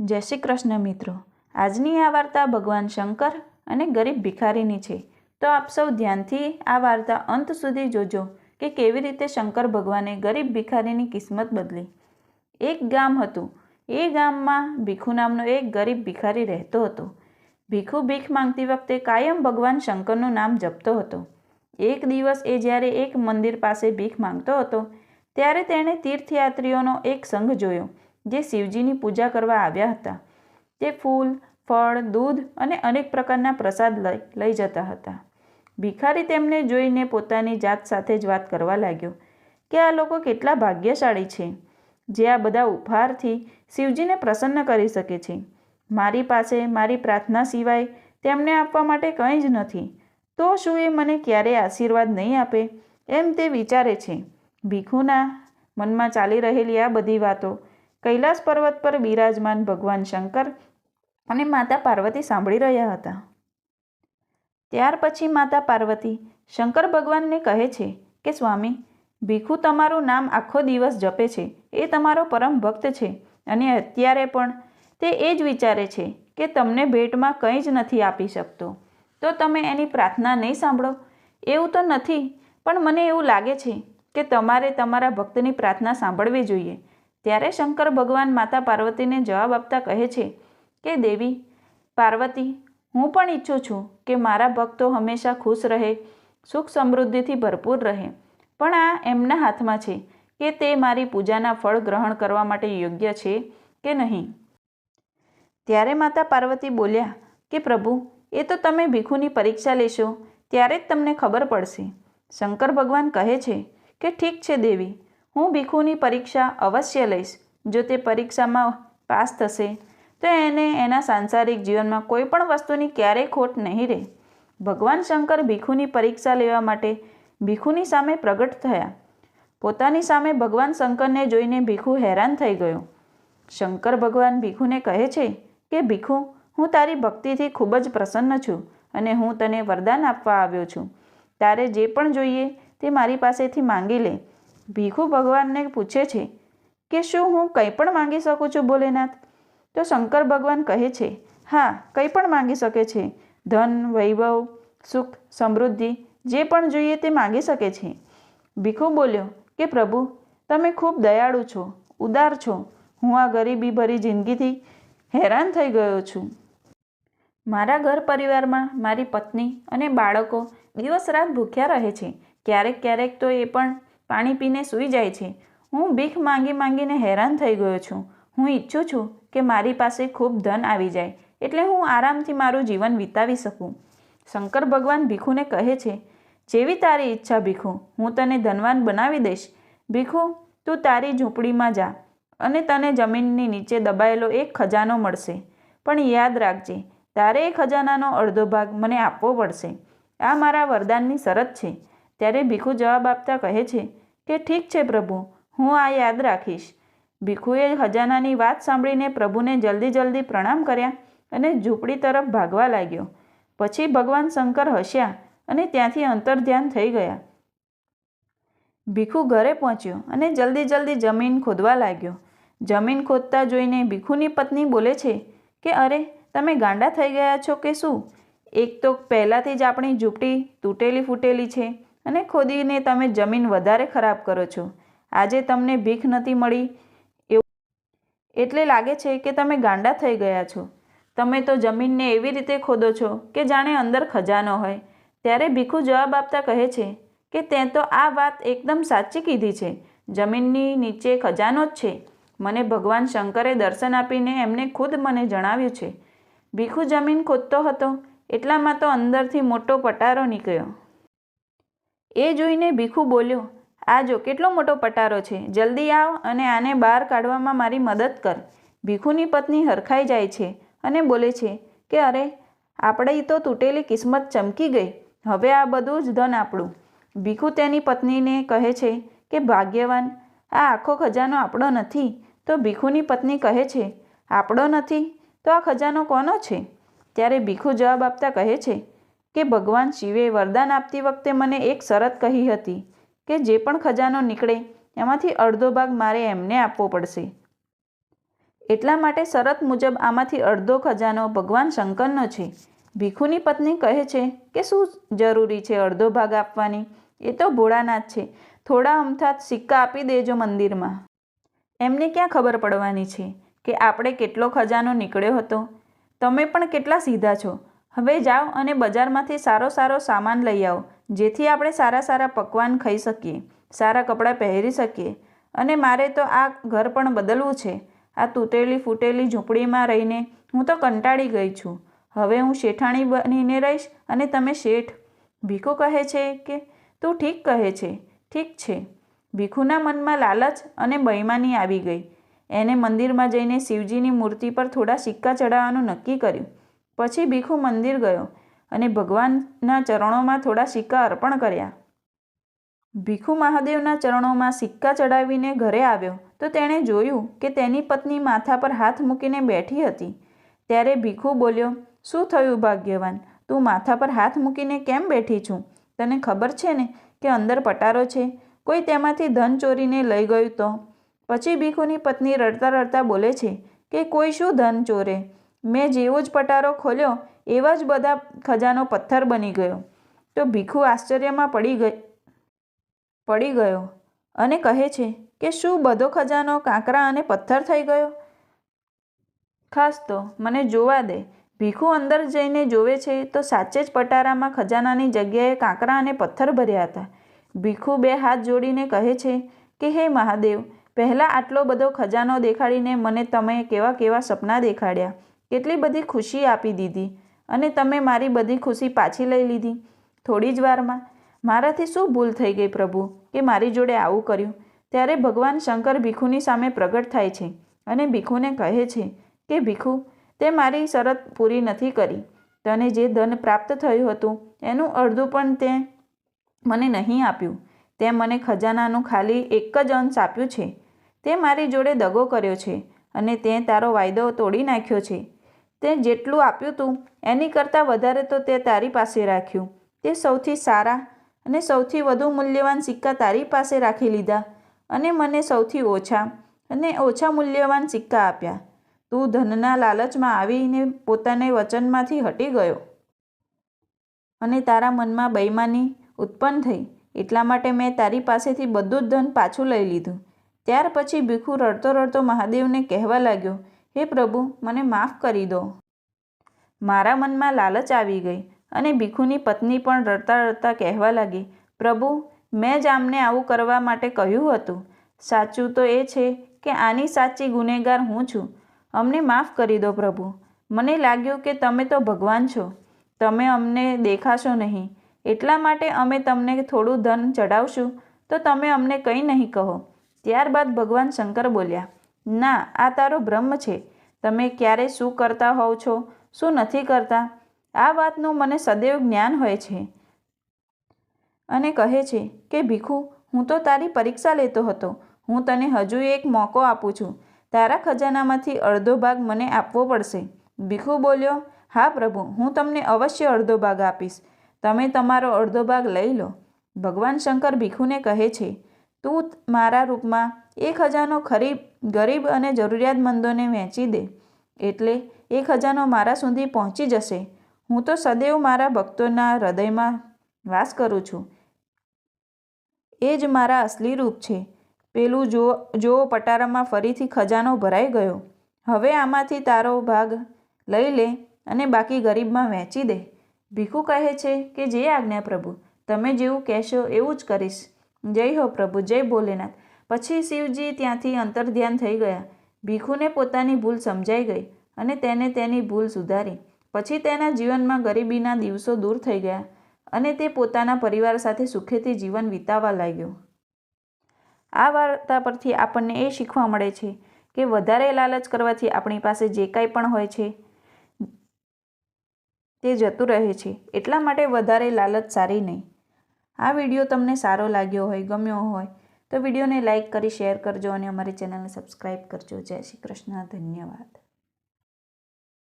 જય શ્રી કૃષ્ણ મિત્રો. આજની આ વાર્તા ભગવાન શંકર અને ગરીબ ભિખારીની છે. તો આપ સૌ ધ્યાનથી આ વાર્તા અંત સુધી જોજો કે કેવી રીતે શંકર ભગવાને ગરીબ ભિખારીની કિસ્મત બદલી. એક ગામ હતું. એ ગામમાં ભીખુ નામનો એક ગરીબ ભિખારી રહેતો હતો. ભીખુ ભીખ માંગતી વખતે કાયમ ભગવાન શંકરનું નામ જપતો હતો. એક દિવસ એ જ્યારે એક મંદિર પાસે ભીખ માંગતો હતો, ત્યારે તેણે તીર્થયાત્રીઓનો એક સંઘ જોયો. જે શિવજીની પૂજા કરવા આવ્યા હતા. તે ફૂલ, ફળ, દૂધ અને અનેક પ્રકારના પ્રસાદ લઈ લઈ જતા હતા. ભિખારી તેમને જોઈને પોતાની જાત સાથે જ વાત કરવા લાગ્યો કે આ લોકો કેટલા ભાગ્યશાળી છે. જે આ બધા ઉપહારથી શિવજીને પ્રસન્ન કરી શકે છે. મારી પાસે મારી પ્રાર્થના સિવાય તેમને આપવા માટે કંઈ જ નથી. તો શું એ મને ક્યારેય આશીર્વાદ નહીં આપે? એમ તે વિચારે છે. ભીખુના મનમાં ચાલી રહેલી આ બધી વાતો કૈલાસ પર્વત પર બિરાજમાન ભગવાન શંકર અને માતા પાર્વતી સાંભળી રહ્યા હતા. ત્યાર પછી માતા પાર્વતી શંકર ભગવાનને કહે છે કે, સ્વામી, ભીખુ તમારું નામ આખો દિવસ જપે છે. એ તમારો પરમ ભક્ત છે અને અત્યારે પણ તે એ જ વિચારે છે કે તમને ભેટમાં કંઈ જ નથી આપી શકતો. તો તમે એની પ્રાર્થના નહીં સાંભળો? એવું તો નથી, પણ મને એવું લાગે છે કે તમારે તમારા ભક્તની પ્રાર્થના સાંભળવી જોઈએ. ત્યારે શંકર ભગવાન માતા પાર્વતીને જવાબ આપતા કહે છે કે, દેવી, પાર્વતી, હું પણ ઈચ્છું છું કે મારા ભક્તો હંમેશા ખુશ રહે, સુખ સમૃદ્ધિથી ભરપૂર રહે. પણ આ એમના હાથમાં છે કે તે મારી પૂજાના ફળ ગ્રહણ કરવા માટે યોગ્ય છે કે નહીં? ત્યારે માતા પાર્વતી બોલ્યા, કે પ્રભુ, એ તો તમે ભીખુની પરીક્ષા લેશો, ત્યારે જ તમને ખબર પડશે. શંકર ભગવાન કહે છે કે, ઠીક છે દેવી હું ભીખુની પરીક્ષા અવશ્ય લઈશ. જો તે પરીક્ષામાં પાસ થશે, તો એને એના સાંસારિક જીવનમાં કોઈ પણ વસ્તુની ક્યારેય ખોટ નહીં રહે. ભગવાન શંકર ભીખુની પરીક્ષા લેવા માટે ભીખુની સામે પ્રગટ થયા. પોતાની સામે ભગવાન શંકરને જોઈને ભીખુ હેરાન થઈ ગયો. શંકર ભગવાન ભીખુને કહે છે કે, ભીખુ, હું તારી ભક્તિથી ખૂબ જ પ્રસન્ન છું અને હું તને વરદાન આપવા આવ્યો છું. તારે જે પણ જોઈએ તે મારી પાસેથી માંગી લે. ભીખુ ભગવાનને પૂછે છે કે શું હું કંઈ પણ માંગી શકું છું ભોલેનાથ? તો શંકર ભગવાન કહે છે, હા, કંઈ પણ માંગી શકે છે. ધન, વૈભવ, સુખ, સમૃદ્ધિ, જે પણ જોઈએ તે માંગી શકે છે. ભીખુ બોલ્યો, કે પ્રભુ, તમે ખૂબ દયાળુ છો, ઉદાર છો. હું આ ગરીબી ભરી જિંદગીથી હેરાન થઈ ગયો છું. મારા ઘર પરિવારમાં મારી પત્ની અને બાળકો દિવસ રાત ભૂખ્યા રહે છે. ક્યારેક ક્યારેક તો એ પણ પાણી પીને સૂઈ જાય છે. હું ભીખ માંગી માંગીને હેરાન થઈ ગયો છું. હું ઈચ્છું છું કે મારી પાસે ખૂબ ધન આવી જાય, એટલે હું આરામથી મારું જીવન વિતાવી શકું. શંકર ભગવાન ભીખુને કહે છે, જેવી તારી ઈચ્છા ભીખુ, હું તને ધનવાન બનાવી દઈશ. ભીખુ, તું તારી ઝૂંપડીમાં જા, અને તને જમીનની નીચે દબાયેલો એક ખજાનો મળશે. પણ યાદ રાખજે, તારે એ ખજાનાનો અડધો ભાગ મને આપવો પડશે. આ મારા વરદાનની શરત છે. ત્યારે ભીખુ જવાબ આપતા કહે છે કે ઠીક છે પ્રભુ, હું આ યાદ રાખીશ. ભીખુએ ખજાનાની વાત સાંભળીને પ્રભુને જલ્દી જલ્દી પ્રણામ કર્યા અને ઝૂંપડી તરફ ભાગવા લાગ્યો. પછી ભગવાન શંકર હસ્યા અને ત્યાંથી અંતર્ધ્યાન થઈ ગયા. ભીખુ ઘરે પહોંચ્યો અને જલ્દી જલ્દી જમીન ખોદવા લાગ્યો. જમીન ખોદતા જોઈને ભીખુની પત્ની બોલે છે કે, અરે, તમે ગાંડા થઈ ગયા છો કે શું? એક તો પહેલાંથી જ આપણી ઝૂંપડી તૂટેલી ફૂટેલી છે. અને ખોદીને તમે જમીન વધારે ખરાબ કરો છો. આજે તમને ભીખ નથી મળી એવું એટલે લાગે છે કે તમે ગાંડા થઈ ગયા છો. તમે તો જમીનને એવી રીતે ખોદો છો કે જાણે અંદર ખજાનો હોય. ત્યારે ભીખુ જવાબ આપતા કહે છે કે તે તો આ વાત એકદમ સાચી કીધી છે. જમીનની નીચે ખજાનો જ છે. મને ભગવાન શંકરે દર્શન આપીને એમને ખુદ મને જણાવ્યું છે. ભીખુ જમીન ખોદતો હતો. એટલામાં તો અંદરથી મોટો પટારો નીકળ્યો. એ જોઈને ભીખુ બોલ્યો, આ જો કેટલો મોટો પટારો છે, જલ્દી આવ અને આને બહાર કાઢવામાં મારી મદદ કર. ભીખુની પત્ની હરખાઈ જાય છે અને બોલે છે કે, અરે, આપણે તો તૂટેલી કિસ્મત ચમકી ગઈ, હવે આ બધું જ ધન આપણું. ભીખુ તેની પત્નીને કહે છે કે, ભાગ્યવાન, આ આખો ખજાનો આપણો નથી. તો ભીખુની પત્ની કહે છે, આપણો નથી? તો આ ખજાનો કોનો છે? ત્યારે ભીખુ જવાબ આપતા કહે છે કે ભગવાન શિવે વરદાન આપતી વખતે મને એક શરત કહી હતી કે જે પણ ખજાનો નીકળે, એમાંથી અડધો ભાગ મારે એમને આપવો પડશે. એટલા માટે શરત મુજબ આમાંથી અડધો ખજાનો ભગવાન શંકરનો છે. ભીખુની પત્ની કહે છે કે શું જરૂરી છે અડધો ભાગ આપવાની? એ તો ભોળાનાથ છે. થોડા અમથા સિક્કા આપી દેજો મંદિરમાં. એમને ક્યાં ખબર પડવાની છે કે આપણે કેટલો ખજાનો નીકળ્યો હતો? તમે પણ કેટલા સીધા છો? હવે જાઓ અને બજારમાંથી સારો સારો સામાન લઈ આવો, જેથી આપણે સારા સારા પકવાન ખાઈ શકીએ, સારા કપડાં પહેરી શકીએ. અને મારે તો આ ઘર પણ બદલવું છે. આ તૂટેલી ફૂટેલી ઝૂંપડીમાં રહીને હું તો કંટાળી ગઈ છું. હવે હું શેઠાણી બનીને રહીશ અને તમે શેઠ. ભીખુ કહે છે કે, તું ઠીક કહે છે, ઠીક છે. ભીખુના મનમાં લાલચ અને બૈમાની આવી ગઈ. એને મંદિરમાં જઈને શિવજીની મૂર્તિ પર થોડા સિક્કા ચડાવવાનું નક્કી કર્યું. પછી ભીખુ મંદિર ગયો અને ભગવાનના ચરણોમાં થોડા સિક્કા અર્પણ કર્યા. ભીખુ મહાદેવના ચરણોમાં સિક્કા ચડાવીને ઘરે આવ્યો તો તેણે જોયું કે તેની પત્ની માથા પર હાથ મૂકીને બેઠી હતી. ત્યારે ભીખુ બોલ્યો, શું થયું ભાગ્યવાન? તું માથા પર હાથ મૂકીને કેમ બેઠી છું? તને ખબર છે ને કે અંદર પટારો છે? કોઈ તેમાંથી ધન ચોરીને લઈ ગયું તો? પછી ભીખુની પત્ની રડતા રડતા બોલે છે કે, કોઈ શું ધન ચોરે? મેં જેવો જ પટારો ખોલ્યો, એવા જ બધા ખજાનો પથ્થર બની ગયો. તો ભીખુ આશ્ચર્યમાં પડી ગઈ, પડી ગયો અને કહે છે કે શું બધો ખજાનો કાંકરા અને પથ્થર થઈ ગયો? ખાસ તો મને જોવા દે. ભીખુ અંદર જઈને જોવે છે તો સાચે જ પટારામાં ખજાનાની જગ્યાએ કાંકરા અને પથ્થર ભર્યા હતા. ભીખુ બે હાથ જોડીને કહે છે કે, હે મહાદેવ, પહેલાં આટલો બધો ખજાનો દેખાડીને મને તમે કેવા કેવા સપના દેખાડ્યા. કેટલી બધી ખુશી આપી દીધી અને તમે મારી બધી ખુશી પાછી લઈ લીધી. થોડી જ વારમાં મારાથી શું ભૂલ થઈ ગઈ પ્રભુ? કે મારી જોડે આવું કર્યું? ત્યારે ભગવાન શંકર ભીખુની સામે પ્રગટ થાય છે અને ભીખુને કહે છે કે, ભીખુ, તે મારી શરત પૂરી નથી કરી. તને જે ધન પ્રાપ્ત થયું હતું, એનું અડધું પણ તે મને નહીં આપ્યું. તે મને ખજાનાનું ખાલી એક જ અંશ આપ્યું છે. તે મારી જોડે દગો કર્યો છે અને તે તારો વાયદો તોડી નાખ્યો છે. તે જેટલું આપ્યું તું, એની કરતાં વધારે તો તે તારી પાસે રાખ્યું. તે સૌથી સારા અને સૌથી વધુ મૂલ્યવાન સિક્કા તારી પાસે રાખી લીધા અને મને સૌથી ઓછા અને ઓછા મૂલ્યવાન સિક્કા આપ્યા. તું ધનના લાલચમાં આવીને પોતાને વચનમાંથી હટી ગયો. અને તારા મનમાં બૈમાની ઉત્પન્ન થઈ. એટલા માટે મેં તારી પાસેથી બધું જ ધન પાછું લઈ લીધું. ત્યાર પછી ભીખુ રડતો રડતો મહાદેવને કહેવા લાગ્યો હે પ્રભુ, મને માફ કરી દો. મારા મનમાં લાલચ આવી ગઈ અને ભીખુની પત્ની પણ રડતા રડતા કહેવા લાગી, પ્રભુ, મેં જ આમને આવું કરવા માટે કહ્યું હતું. સાચું તો એ છે કે આની સાચી ગુનેગાર હું છું. અમને માફ કરી દો પ્રભુ. મને લાગ્યું કે તમે તો ભગવાન છો. તમે અમને દેખાશો નહીં. એટલા માટે અમે તમને થોડું ધન ચડાવશું તો તમે અમને કંઈ નહીં કહો. ત્યારબાદ ભગવાન શંકર બોલ્યા ના, આ તારો બ્રહ્મ છે. તમે ક્યારે શું કરતા હોવ છો? શું નથી કરતા? આ વાતનું મને સદૈવ જ્ઞાન હોય છે. અને કહે છે કે, ભીખુ, હું તો તારી પરીક્ષા લેતો હતો. હું તને હજુ એક મોકો આપું છું. તારા ખજાનામાંથી અડધો ભાગ મને આપવો પડશે. ભીખુ બોલ્યો, હા પ્રભુ, હું તમને અવશ્ય અડધો ભાગ આપીશ. તમે તમારો અડધો ભાગ લઈ લો. ભગવાન શંકર ભીખુને કહે છે, તું મારા રૂપમાં એ ખજાનો ખરીબ, ગરીબ અને જરૂરિયાતમંદોને વહેંચી દે. એટલે એ ખજાનો મારા સુધી પહોંચી જશે. હું તો સદૈવ મારા ભક્તોના હૃદયમાં વાસ કરું છું. એ જ મારા અસલી રૂપ છે. પેલું જો જો પટારામાં ફરીથી ખજાનો ભરાઈ ગયો. હવે આમાંથી તારો ભાગ લઈ લે અને બાકી ગરીબમાં વહેંચી દે. ભીખુ કહે છે કે જે આજ્ઞા પ્રભુ. તમે જેવું કહેશો એવું જ કરીશ. જય હો પ્રભુ, જય ભોલેનાથ. પછી શિવજી ત્યાંથી અંતર્ધ્યાન થઈ ગયા. ભીખુને પોતાની ભૂલ સમજાઈ ગઈ અને તેને તેની ભૂલ સુધારી. પછી તેના જીવનમાં ગરીબીના દિવસો દૂર થઈ ગયા અને તે પોતાના પરિવાર સાથે સુખેથી જીવન વિતાવવા લાગ્યો. આ વાર્તા પરથી આપણને એ શીખવા મળે છે કે વધારે લાલચ કરવાથી આપણી પાસે જે કાંઈ પણ હોય છે, તે જતું રહે છે. એટલા માટે વધારે લાલચ સારી નહીં. આ વીડિયો તમને સારો લાગ્યો હોય, ગમ્યો હોય તો વિડીયોને લાઇક કરી, શેર કરજો અને અમારી ચેનલને સબસ્ક્રાઈબ કરજો. જય શ્રી કૃષ્ણ. ધન્યવાદ.